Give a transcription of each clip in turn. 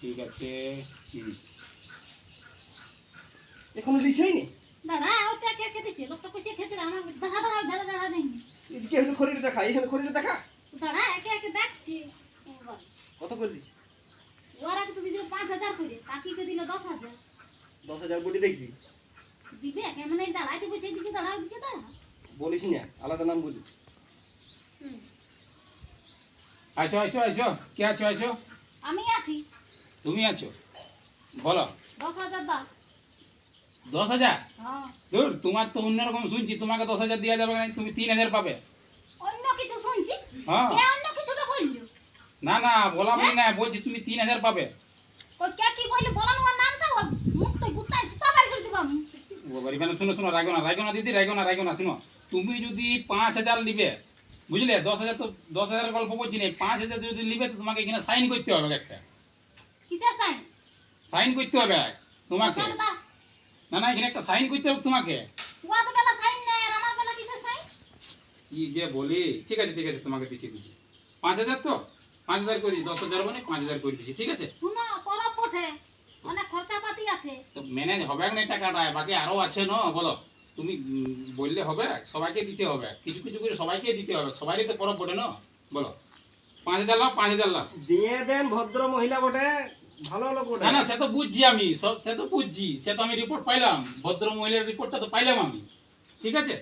ঠিক আছে। হুম। এখনও লিছেই নি দাঁড়া ও তো একে একে দিছে লোকটা কইছে খেতে আমার দাঁড়া দাঁড়া দাঁড়া দাঁড়া যাইনি এদিকে হলো খড়িটা দেখা এখানে খড়িটা দেখা। দাঁড়া একে একে দেখছি। কত করে দিছি? ওরা তো দিল পাঁচ হাজার করে কাকিকে দিল দশ হাজার। দশ হাজার কোটি দেখবি? দিবে কেমন এই দাঁড়াইতে বলছে এদিকে দাঁড়া ওদিকে দাঁড়া। বলিস না আলাদা নাম বলি। হুম। আসো আসো আসো। কে আছো আসো? আমি আছি। তুমি আছো? বলো। দশ হাজার দাও। দশ হাজার? হ্যাঁ। ধুর তোমার তো অন্যরকম শুনছি তোমাকে দশ হাজার দেওয়া যাবে না তুমি তিন হাজার পাবে। অন্য কিছু শুনছি? হ্যাঁ। অন্য কিছুটা বলল? না না বলা বলি না বলছি তুমি তিন হাজার পাবে। ওই কে কি বলল? বলানো ওর নামটা ওর মুখটা গুতায় সুতা বের করে দিব আমি। ও বাড়ি মানে শুনো শুনো রাখো না রাখো না দিদি রাখো না রাখো না শুনো। তুমি যদি পাঁচ হাজার নিবে বুঝলে? দশ হাজার তো দশ হাজারের গল্প বলছি না। পাঁচ হাজার যদি নিবে তো তোমাকে এখানে সাইন করতে হবে একটা। কিসের সাইন সাইন করতে হবে। তোমাকে। পয়সাটা দাও না না এখানে একটা সাইন করতে হবে তোমাকে। ওয়া তো বেলা সাইন নাই আর আমার বেলা কিসের সাইন কি যে বলি? ঠিক আছে ঠিক আছে তোমাকে দিচ্ছি দিচ্ছি। পাঁচ হাজার তো? পাঁচ হাজার করে দশ হাজার মানে পাঁচ হাজার করে দিচ্ছি ঠিক আছে? শুনো পরব পঠে অনেক খরচাপাতি আছে। তো ম্যানেজ হবে না টাকাটা? বাকি আরও আছে না? বলো। তুমি বললে হবে সবাইকে দিতে হবে। কিছু কিছু করে সবাইকে দিতে হবে। সবারই তো পরব বটে না? বলো। পাঁচ হাজার লাভ পাঁচ হাজার লাভ। দিয়ে দেন ভদ্র মহিলা বটে ভালো লোক বটে। না না সে তো বুঝছি আমি। সে তো বুঝছি। সে তো আমি রিপোর্ট পাইলাম। ভদ্র মহিলার রিপোর্টটা তো পাইলাম আমি। ঠিক আছে?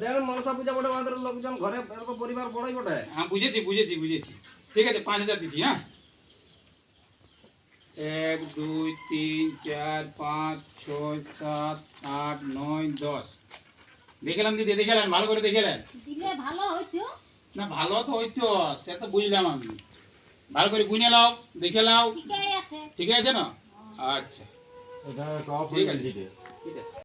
দিয়ে মনসা পূজা বটে আমাদের লোকজন ঘরে পরিবার বড়ই বটে। হ্যাঁ বুঝেছি বুঝেছি বুঝেছি। ঠিক আছে পাঁচ হাজার দিচ্ছি হ্যাঁ? এক দুই তিন চার পাঁচ ছয় সাত আট নয় দশ। দেখলাম দিদি দেখলেন? ভালো করে দেখলেন? দিলে ভালো হইতো। না ভালো তো হইতো সে তো বুঝলাম আমি। ভালো করে গুনে লাও দেখে নাও। ঠিক আছে। না? আচ্ছা। ঠিক আছে। ঠিক আছে।